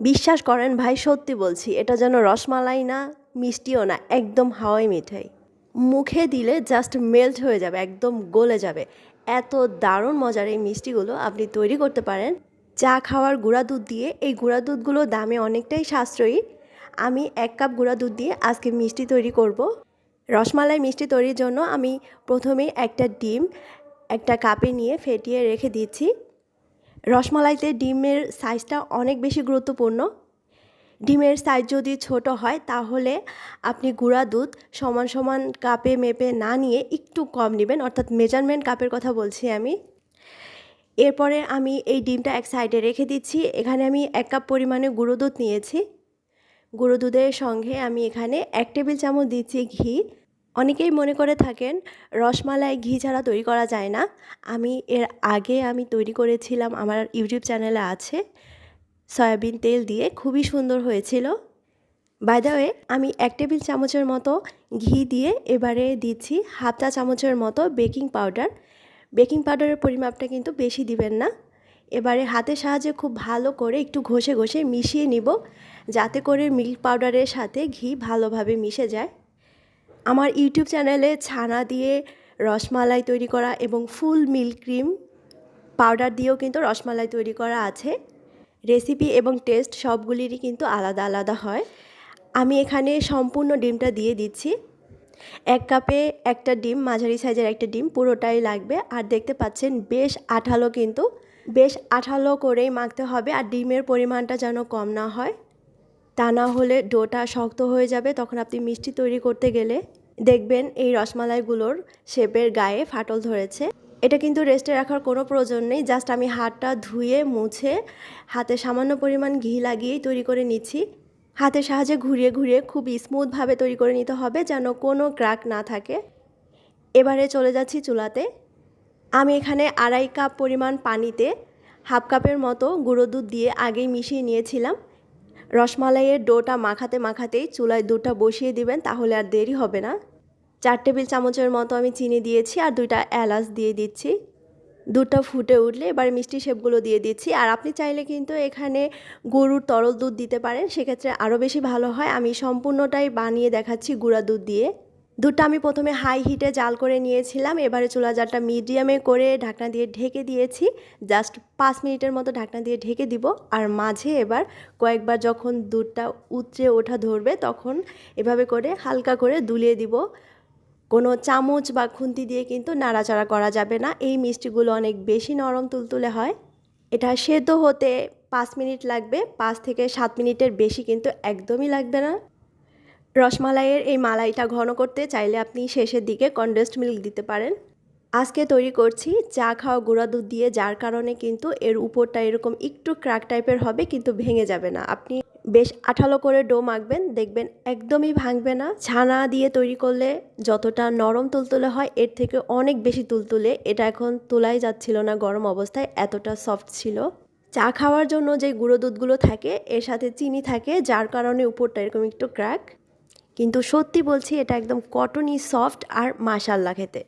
বিশ্বাস করেন, ভাই, সত্যি বলছি, এটা যেন রসমালাই না, মিষ্টিও না, একদম হাওয়াই মিঠাই মুখে দিলে জাস্ট মেল্ট হয়ে যাবে, একদম গলে যাবে। এত দারুণ মজার এই মিষ্টিগুলো আপনি তৈরি করতে পারেন। চা খাওয়ার গুঁড়া দুধ দিয়ে, এই গুঁড়া দুধগুলো দামে অনেকটাই সাশ্রয়ী। আমি এক কাপ গুঁড়া দুধ দিয়ে আজকে মিষ্টি তৈরি করব। রসমালাই মিষ্টি তৈরির জন্য আমি প্রথমে একটা ডিম, একটা কাপে নিয়ে ফেটিয়ে রেখে দিচ্ছি। রসমালাইতে ডিমের সাইজটা অনেক বেশি গুরুত্বপূর্ণ। ডিমের সাইজ যদি ছোট হয়, তাহলে আপনি গুঁড়া দুধ সমান সমান কাপে মেপে না নিয়ে একটু কম নেবেন, অর্থাৎ মেজারমেন্ট কাপের কথা বলছি আমি। এরপরে আমি এই ডিমটা এক সাইডে রেখে দিচ্ছি। এখানে আমি এক কাপ পরিমাণে গুঁড়ো দুধ নিয়েছি। গুঁড়ো দুধের সঙ্গে আমি এখানে এক টেবিল চামচ দিচ্ছি ঘি। অনেকেই মনে করে থাকেন রসমালাই ঘি ছাড়া তৈরি করা যায় না। আমি এর আগে আমি তৈরি করেছিলাম, আমার ইউটিউব চ্যানেলে আছে। সয়াবিন তেল দিয়ে খুবই সুন্দর হয়েছিল। বাই ওয়ে আমি এক টেবিল চামচের মতো ঘি দিয়ে এবারে দিচ্ছি হাফ চা চামচের মতো বেকিং পাউডার। বেকিং পাউডারের পরিমাপটা কিন্তু বেশি দিবেন না। এবারে হাতের সাহায্যে খুব ভালো করে একটু ঘষে ঘষে মিশিয়ে নিব, যাতে করে মিল্ক পাউডারের সাথে ঘি ভালোভাবে মিশে যায়। আমার ইউটিউব চ্যানেলে ছানা দিয়ে রসমালাই তৈরি করা এবং ফুল মিল্ক ক্রিম পাউডার দিয়েও কিন্তু রসমালাই তৈরি করা আছে। রেসিপি এবং টেস্ট সবগুলিরই কিন্তু আলাদা আলাদা হয়। আমি এখানে সম্পূর্ণ ডিমটা দিয়ে দিচ্ছি। এক কাপে একটা ডিম, মাঝারি সাইজের একটা ডিম পুরোটাই লাগবে। আর দেখতে পাচ্ছেন বেশ আঠালো কিন্তু। বেশ আঠালো করেই মাখতে হবে আর ডিমের পরিমাণটা যেন কম না হয়। তা না হলে ডোটা শক্ত হয়ে যাবে, তখন আপনি মিষ্টি তৈরি করতে গেলে দেখবেন এই রসমালাইগুলোর শেপের গায়ে ফাটল ধরেছে। এটা কিন্তু রেস্টে রাখার কোনো প্রয়োজন নেই, জাস্ট আমি হাতটা ধুয়ে মুছে হাতে সামান্য পরিমাণ ঘি লাগিয়েই তৈরি করে নিচ্ছি। হাতের সাহায্যে ঘুরিয়ে ঘুরিয়ে খুব স্মুথভাবে তৈরি করে নিতে হবে যেন কোনো ক্র্যাক না থাকে। এবারে চলে যাচ্ছি চুলাতে। আমি এখানে আড়াই কাপ পরিমাণ পানিতে হাফ কাপের মতো গুঁড়ো দুধ দিয়ে আগেই মিশিয়ে নিয়েছিলাম। রসমালাইয়ের ডোটা মাখাতে মাখাতেই চুলায় দুটা বসিয়ে দিবেন, তাহলে আর দেরি হবে না। চার টেবিল চামচের মতো আমি চিনি দিয়েছি আর দুইটা এলাচ দিয়ে দিচ্ছি। দুধটা ফুটে উঠলে এবার মিষ্টি শেপগুলো দিয়ে দিচ্ছি। আর আপনি চাইলে কিন্তু এখানে গরুর তরল দুধ দিতে পারেন, সেক্ষেত্রে আরও বেশি ভালো হয়। আমি সম্পূর্ণটাই বানিয়ে দেখাচ্ছি গুঁড়া দুধ দিয়ে। দুধটা আমি প্রথমে হাই হিটে জাল করে নিয়েছিলাম, এবারে চুলা জালটা মিডিয়ামে করে ঢাকনা দিয়ে ঢেকে দিয়েছি। জাস্ট পাঁচ মিনিটের মতো ঢাকনা দিয়ে ঢেকে দিব। আর মাঝে এবার কয়েকবার যখন দুধটা উতরে ওঠা ধরবে, তখন এভাবে করে হালকা করে দুলিয়ে দিব। কোনো চামচ বা খুন্তি দিয়ে কিন্তু নাড়াচাড়া করা যাবে না। এই মিষ্টিগুলো অনেক বেশি নরম তুলতুলে হয়। এটা সেদ্ধ হতে পাঁচ মিনিট লাগবে। পাঁচ থেকে সাত মিনিটের বেশি কিন্তু একদমই লাগবে না। রসমালাইয়ের এই মালাইটা ঘন করতে চাইলে আপনি শেষের দিকে কনডেন্সড মিল্ক দিতে পারেন। আজকে তৈরি করছি চা খাওয়া গুঁড়া দুধ দিয়ে, যার কারণে কিন্তু এর উপরটা এরকম একটু ক্র্যাক টাইপের হবে, কিন্তু ভেঙে যাবে না। আপনি বেশ আঠালো করে ডো মাখবেন, দেখবেন একদমই ভাঙবে না। ছানা দিয়ে তৈরি করলে যতটা নরম তুলতুলে হয়, এর থেকে অনেক বেশি তুলতুলে। এটা এখন তোলাই যাচ্ছিল না, গরম অবস্থায় এতটা সফট ছিল। চা খাওয়ার জন্য যে গুঁড়ো দুধগুলো থাকে, এর সাথে চিনি থাকে, যার কারণে উপরটা এরকম একটু ক্র্যাক কিন্তু সত্যি বলছি এটা একদম কটনই সফট আর মাসাল্লা খেতে।